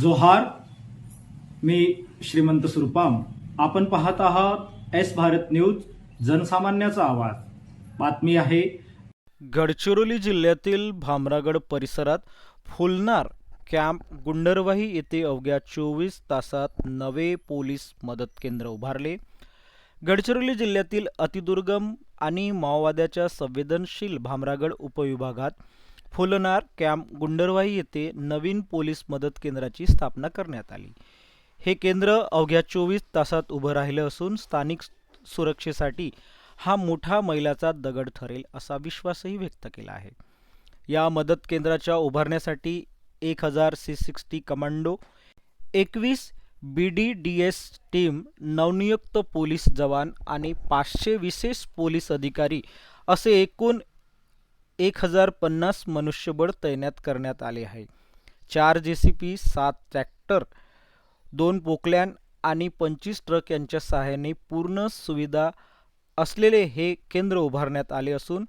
जोहार मी श्रीमंत सुरपाम. आपण पाहत आहात एस भारत न्यूज जनसामान्याचा आवाज. बातमी आहे. गडचिरोली जिल्ह्यातील भामरागड परिसरात फुलनार कॅम्प गुंडरवाही येथे अवघ्या चोवीस तासात नवे पोलीस मदत केंद्र उभारले. गडचिरोली जिल्ह्यातील अतिदुर्गम आणि माओवाद्याच्या संवेदनशील भामरागड उपविभागात फुलनार कॅम्प गुंडरवाही येथे नवीन पोलीस मदत केंद्राची स्थापना करण्यात आली. हे केंद्र अवघ्या चोवीस तासात उभं राहिलं असून स्थानिक सुरक्षेसाठी हा मोठा मैलाचा दगड ठरेल असा विश्वासही व्यक्त केला आहे. या मदत केंद्राच्या उभारण्यासाठी एक हजार सी सिक्स्टी कमांडो एकवीस B D D S team नवनियुक्त पोलीस जवान आणि पाचशे विशेष पोलीस अधिकारी असे एकूण एक हजार पन्नास मनुष्यबळ तैनात करण्यात आले आहे. चार जे सी पी सात ट्रॅक्टर दोन पोकलॅन आणि पंचवीस ट्रक यांच्या सहाय्याने पूर्ण सुविधा असलेले हे केंद्र उभारण्यात आले असून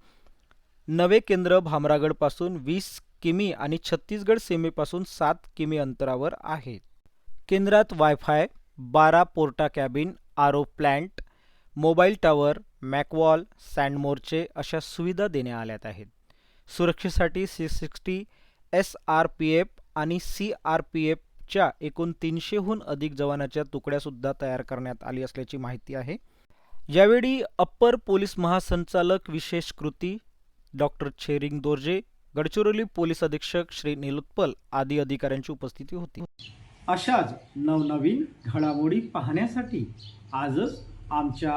नवे केंद्र भामरागडपासून वीस किमी आणि छत्तीसगड सीमेपासून सात किमी अंतरावर आहे. केंद्रात वायफाय बारा porta cabin RO plant mobile tower मॅकवॉल सँडमोर्चे अशा सुविधा देण्यात आल्यात आहेत. सुरक्षेसाठी C sixty S R P F आणि सी आर पी एफच्या एकूण तीनशेहून अधिक जवानाच्या तुकड्यासुद्धा तयार करण्यात आली असल्याची माहिती आहे. यावेळी अप्पर पोलीस महासंचालक विशेष कृती डॉक्टर छेरिंग दोर्जे गडचिरोली पोलीस अधीक्षक श्री निलोत्पल आदी अधिकाऱ्यांची उपस्थिती होती. अशाच नवनवीन घडामोडी पाहण्यासाठी आजच आमच्या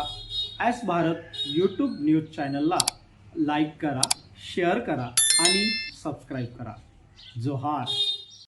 एस भारत यूट्यूब न्यूज चॅनलला लाईक करा. शेअर करा आणि सबस्क्राईब करा. जोहार.